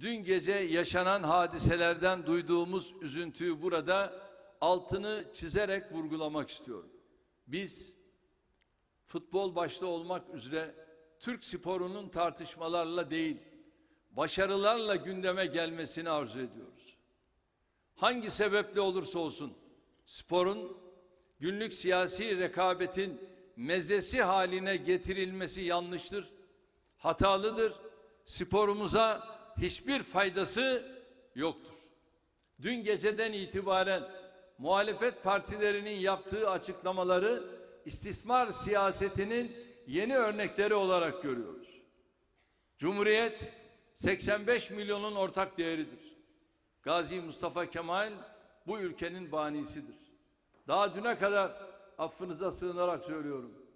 dün gece yaşanan hadiselerden duyduğumuz üzüntüyü burada altını çizerek vurgulamak istiyorum. Biz futbol başta olmak üzere Türk sporunun tartışmalarla değil, başarılarla gündeme gelmesini arzu ediyoruz. Hangi sebeple olursa olsun sporun günlük siyasi rekabetin mezesi haline getirilmesi yanlıştır, hatalıdır. Sporumuza hiçbir faydası yoktur. Dün geceden itibaren muhalefet partilerinin yaptığı açıklamaları istismar siyasetinin yeni örnekleri olarak görüyoruz. Cumhuriyet 85 milyonun ortak değeridir. Gazi Mustafa Kemal bu ülkenin banisidir. Daha düne kadar affınıza sığınarak söylüyorum.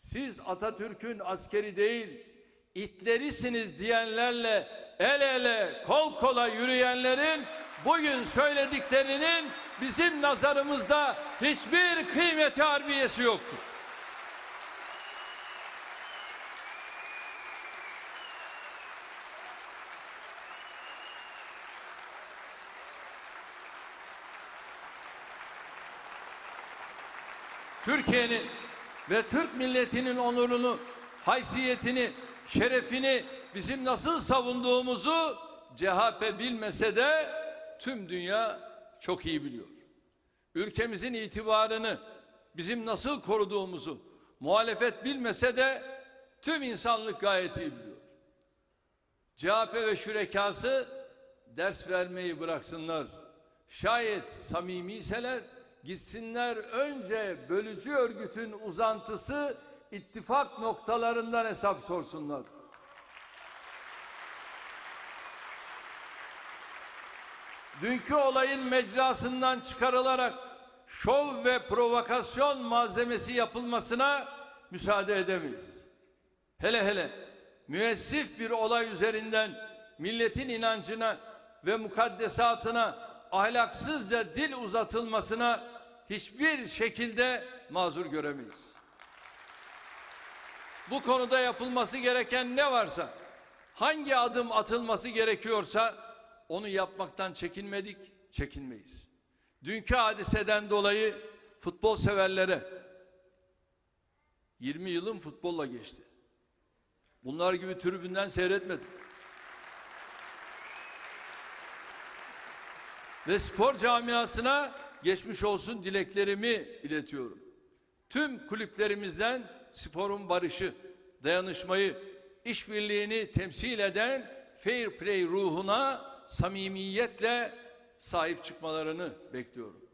Siz Atatürk'ün askeri değil, itlerisiniz diyenlerle el ele, kol kola yürüyenlerin bugün söylediklerinin bizim nazarımızda hiçbir kıymeti harbiyesi yoktur. Türkiye'nin ve Türk milletinin onurunu, haysiyetini, şerefini bizim nasıl savunduğumuzu CHP bilmese de tüm dünya çok iyi biliyor. Ülkemizin itibarını bizim nasıl koruduğumuzu muhalefet bilmese de tüm insanlık gayet iyi biliyor. CHP ve şürekası ders vermeyi bıraksınlar. Şayet samimiyseler gitsinler önce bölücü örgütün uzantısı ittifak noktalarından hesap sorsunlar. Dünkü olayın mecrasından çıkarılarak şov ve provokasyon malzemesi yapılmasına müsaade edemeyiz. Hele hele müessif bir olay üzerinden milletin inancına ve mukaddesatına ahlaksızca dil uzatılmasına hiçbir şekilde mazur göremeyiz. Bu konuda yapılması gereken ne varsa, hangi adım atılması gerekiyorsa onu yapmaktan çekinmedik, çekinmeyiz. Dünkü hadiseden dolayı futbol severlere 20 yılım futbolla geçti. Bunlar gibi tribünden seyretmedim. Ve spor camiasına geçmiş olsun dileklerimi iletiyorum. Tüm kulüplerimizden sporun barışı, dayanışmayı, işbirliğini temsil eden fair play ruhuna samimiyetle sahip çıkmalarını bekliyorum.